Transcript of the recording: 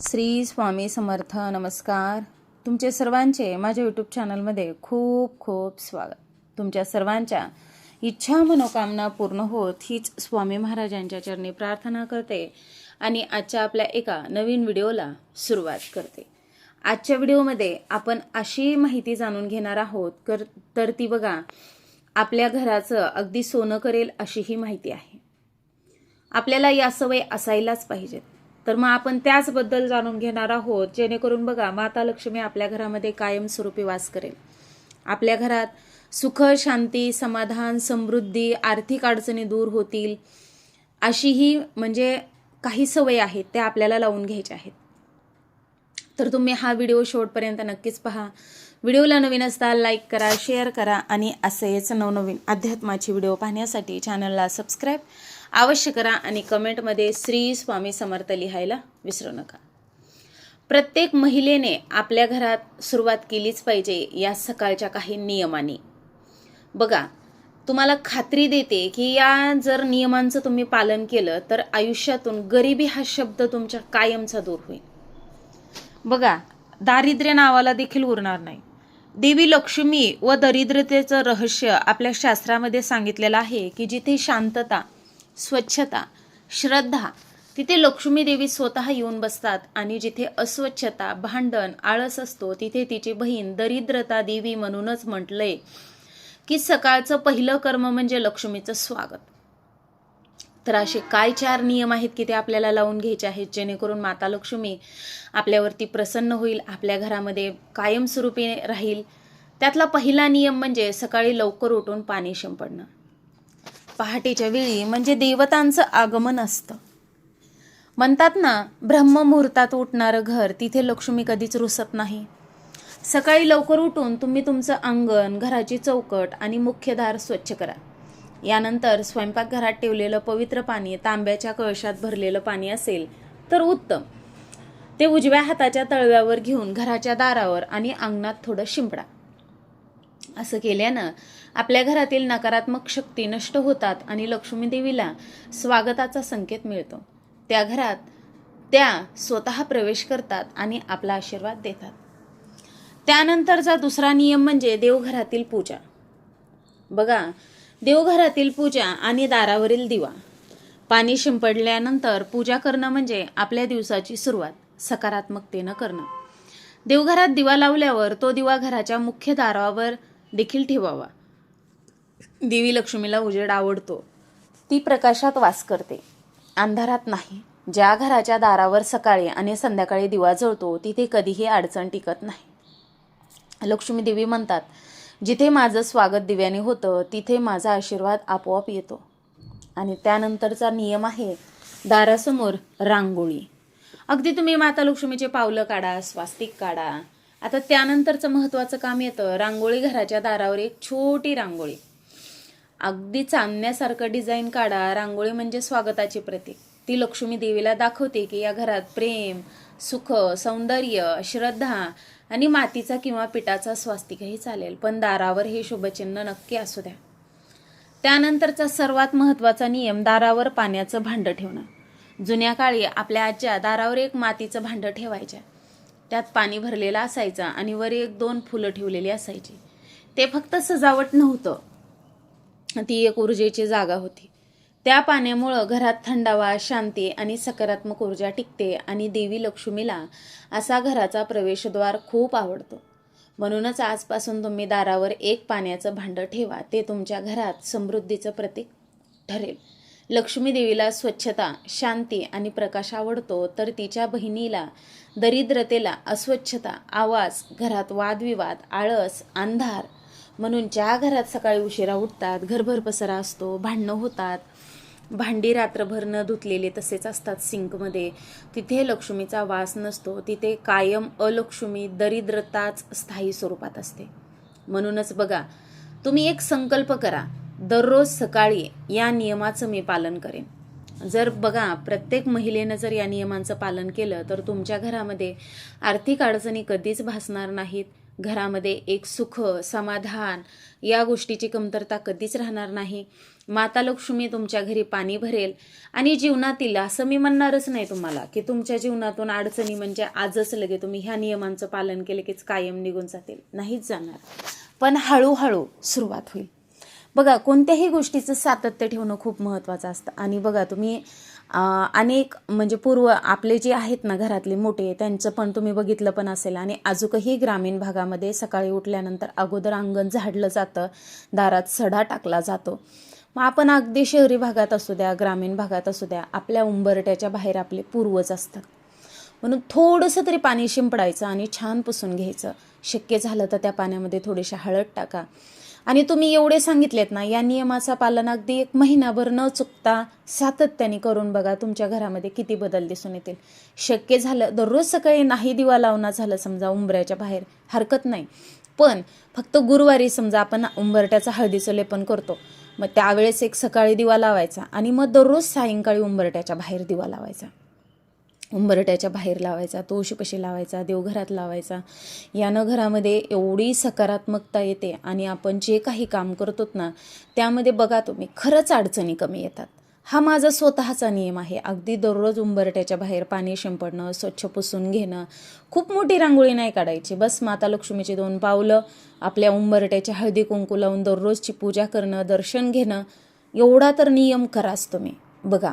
श्री स्वामी समर्थ नमस्कार. तुमचे सर्वांचे माझ्या यूट्यूब चॅनलमध्ये खूप खूप स्वागत. तुमच्या सर्वांच्या इच्छा मनोकामना पूर्ण होत हीच स्वामी महाराजांच्या चरणी प्रार्थना करते आणि आजच्या आपल्या एका नवीन व्हिडिओला सुरुवात करते. आजच्या व्हिडिओमध्ये आपण अशी माहिती जाणून घेणार आहोत कर तर ती बघा आपल्या घराचं अगदी सोनं करेल अशी ही माहिती आहे. आपल्याला या सवय असायलाच पाहिजेत. तर मग आपण त्याचबद्दल जाणून घेणार आहोत. जेणेकरून बघा माता लक्ष्मी आपल्या घरामध्ये कायमस्वरूपी वास करेल. आपल्या घरात सुख शांती समाधान समृद्धी आर्थिक अडचणी दूर होतील. अशी ही म्हणजे काही सवय आहेत त्या आपल्याला लावून घ्यायच्या आहेत. तर तुम्ही हा व्हिडिओ शेवटपर्यंत नक्कीच पहा. व्हिडिओला नवीन असताल लाईक करा शेअर करा आणि असेच नवनवीन अध्यात्माची व्हिडिओ पाहण्यासाठी चॅनलला सबस्क्राईब अवश्य करा आणि कमेंटमध्ये श्री स्वामी समर्थ लिहायला विसरू नका. प्रत्येक महिलेने आपल्या घरात सुरुवात केलीच पाहिजे या सकाळच्या काही नियमांनी. बघा तुम्हाला खात्री देते की या जर नियमांचं तुम्ही पालन केलं तर आयुष्यातून गरिबी हा शब्द तुमच्या कायमचा दूर होईल. बघा दारिद्र्य नावाला देखील उरणार नाही. देवी लक्ष्मी व दरिद्रतेचं रहस्य आपल्या शास्त्रामध्ये सांगितलेलं आहे की जिथे शांतता स्वच्छता श्रद्धा. तिथे लक्ष्मी देवी स्वतः येऊन बसतात आणि जिथे अस्वच्छता भांडण आळस असतो तिथे तिची बहीण दरिद्रता देवी म्हणूनच म्हटलंय की सकाळचं पहिलं कर्म म्हणजे लक्ष्मीचं स्वागत. तर असे काय चार नियम आहेत की ते आपल्याला लावून घ्यायचे आहेत? जेणेकरून माता लक्ष्मी आपल्यावरती प्रसन्न होईल आपल्या घरामध्ये कायमस्वरूपी राहील. त्यातला पहिला नियम म्हणजे सकाळी लवकर उठून पाणी शिंपडणं. पहाटेच्या वेळी म्हणजे देवतांचं आगमन असतं. म्हणतात ना ब्रह्ममुहूर्तात उठणारं घर तिथे लक्ष्मी कधीच रुसत नाही. सकाळी लवकर उठून तुम्ही तुमचं अंगण घराची चौकट आणि मुख्य दार स्वच्छ करा. यानंतर स्वयंपाकघरात ठेवलेलं पवित्र पाणी तांब्याच्या कळशात भरलेलं पाणी असेल तर उत्तम. ते उजव्या हाताच्या तळव्यावर घेऊन घराच्या दारावर आणि अंगणात थोडं शिंपडा. असं केल्यानं आपल्या घरातील नकारात्मक शक्ती नष्ट होतात आणि लक्ष्मी देवीला स्वागताचा संकेत मिळतो. त्या घरात त्या स्वतः प्रवेश करतात आणि आपला आशीर्वाद देतात. त्यानंतरचा दुसरा नियम म्हणजे देवघरातील पूजा. बघा देवघरातील पूजा आणि दारावरील दिवा. पाणी शिंपडल्यानंतर पूजा करणं म्हणजे आपल्या दिवसाची सुरुवात सकारात्मकतेनं करणं. देवघरात दिवा लावल्यावर तो दिवा घराच्या मुख्य दारावर देखील ठेवावा. देवी लक्ष्मीला उजेड आवडतो. ती प्रकाशात वास करते. अंधारात नाही. ज्या घराच्या दारावर सकाळी आणि संध्याकाळी दिवा जळतो तिथे कधीही अडचण टिकत नाही. लक्ष्मी देवी म्हणतात जिथे माझं स्वागत दिव्याने होतं तिथे माझा आशीर्वाद आपोआप येतो. आणि त्यानंतरचा नियम आहे दारासमोर रांगोळी. अगदी तुम्ही माता लक्ष्मीचे पावलं काढा स्वास्तिक काढा. आता त्यानंतरचं महत्त्वाचं काम येतं. रांगोळी घराच्या दारावर एक छोटी रांगोळी. अगदी चांदण्यासारखं डिझाईन काढा. रांगोळी म्हणजे स्वागताची प्रतीक. ती लक्ष्मी देवीला दाखवते की या घरात प्रेम सुख सौंदर्य श्रद्धा आणि मातीचा किंवा पिठाचा स्वास्तिकही चालेल. पण दारावर हे शुभचिन्ह नक्की असू द्या. त्यानंतरचा सर्वात महत्त्वाचा नियम दारावर पाण्याचं भांडं ठेवणं. जुन्या काळी आपल्या आजच्या दारावर एक मातीचं भांडं ठेवायच्या. त्यात पाणी भरलेलं असायचं आणि वर एक दोन फुलं ठेवलेली असायची. ते फक्त सजावट नव्हतं. ती एक ऊर्जेची जागा होती. त्या पाण्यामुळं घरात थंडावा शांती आणि सकारात्मक ऊर्जा टिकते आणि देवी लक्ष्मीला असा घराचा प्रवेशद्वार खूप आवडतो. म्हणूनच आजपासून तुम्ही दारावर एक पाण्याचं भांडं ठेवा. ते तुमच्या घरात समृद्धीचं प्रतीक ठरेल. लक्ष्मी देवीला स्वच्छता शांती आणि प्रकाश आवडतो तर तिच्या बहिणीला दरिद्रतेला अस्वच्छता आवाज घरात वादविवाद आळस अंधार म्हणून ज्या घरात सकाळी उशिरा उठतात घरभर पसरा असतो भांडणं होतात. भांडी रात्रभर न धुतलेले तसेच असतात सिंकमध्ये. तिथे लक्ष्मीचा वास नसतो तिथे कायम अलक्ष्मी दरिद्रताच स्थायी स्वरूपात असते. म्हणूनच बघा तुम्ही एक संकल्प करा. दररोज सकाळी या नियमाचं मी पालन करेन. जर बघा प्रत्येक महिलेनं जर या नियमांचं पालन केलं तर तुमच्या घरामध्ये आर्थिक अडचणी कधीच भासणार नाहीत. घरामध्ये एक सुख समाधान या गोष्टीची कमतरता कधीच राहणार नाही. माता लक्ष्मी तुमच्या घरी पाणी भरेल आणि जीवनातील असं मी म्हणणारच नाही तुम्हाला की तुमच्या जीवनातून अडचणी म्हणजे आजच लगे तुम्ही ह्या नियमांचं पालन केलं कीच कायम निघून जातील. नाहीच जाणार. पण हळूहळू सुरुवात होईल. बघा कोणत्याही गोष्टीचं सातत्य ठेवणं खूप महत्त्वाचं असतं. आणि बघा तुम्ही अनेक म्हणजे पूर्व आपले जे आहेत ना घरातले मोठे त्यांचं पण तुम्ही बघितलं पण असेल. आणि अजूकही ग्रामीण भागामध्ये सकाळी उठल्यानंतर अगोदर अंगण झाडलं जातं दारात सडा टाकला जातो. मग आपण अगदी शहरी भागात असू द्या ग्रामीण भागात असू द्या आपल्या उंबरट्याच्या बाहेर आपले पूर्वज असतात. म्हणून थोडंसं तरी पाणी शिंपडायचं आणि छान पुसून घ्यायचं. शक्य झालं तर त्या पाण्यामध्ये थोडीशी हळद टाका. आणि तुम्ही एवढे सांगितलेत ना या नियमाचा पालन अगदी एक महिनाभर न चुकता सातत्याने करून बघा तुमच्या घरामध्ये किती बदल दिसून येतील. शक्य झालं दररोज सकाळी नाही दिवा लावणं झालं समजा उंबऱ्याच्या बाहेर हरकत नाही. पण फक्त गुरुवारी समजा आपण उंबरट्याचं हळदीचं लेपन करतो मग त्यावेळेस एक सकाळी दिवा लावायचा आणि मग दररोज सायंकाळी उंबरट्याच्या बाहेर दिवा लावायचा. उंबरट्याच्या बाहेर लावायचा तुळशीपाशी लावायचा देवघरात लावायचा. यानं घरामध्ये एवढी सकारात्मकता येते आणि आपण जे काही काम करतो ना त्यामध्ये बघा तुम्ही खरंच अडचणी कमी येतात. हा माझा स्वतःचा नियम आहे. अगदी दररोज उंबरट्याच्या बाहेर पाणी शिंपडणं स्वच्छ पुसून घेणं खूप मोठी रांगोळी नाही काढायची. बस माता लक्ष्मीची दोन पावलं आपल्या उंबरट्याच्या हळदी कुंकू लावून दररोजची पूजा करणं दर्शन घेणं एवढा तर नियम कराच तुम्ही. बघा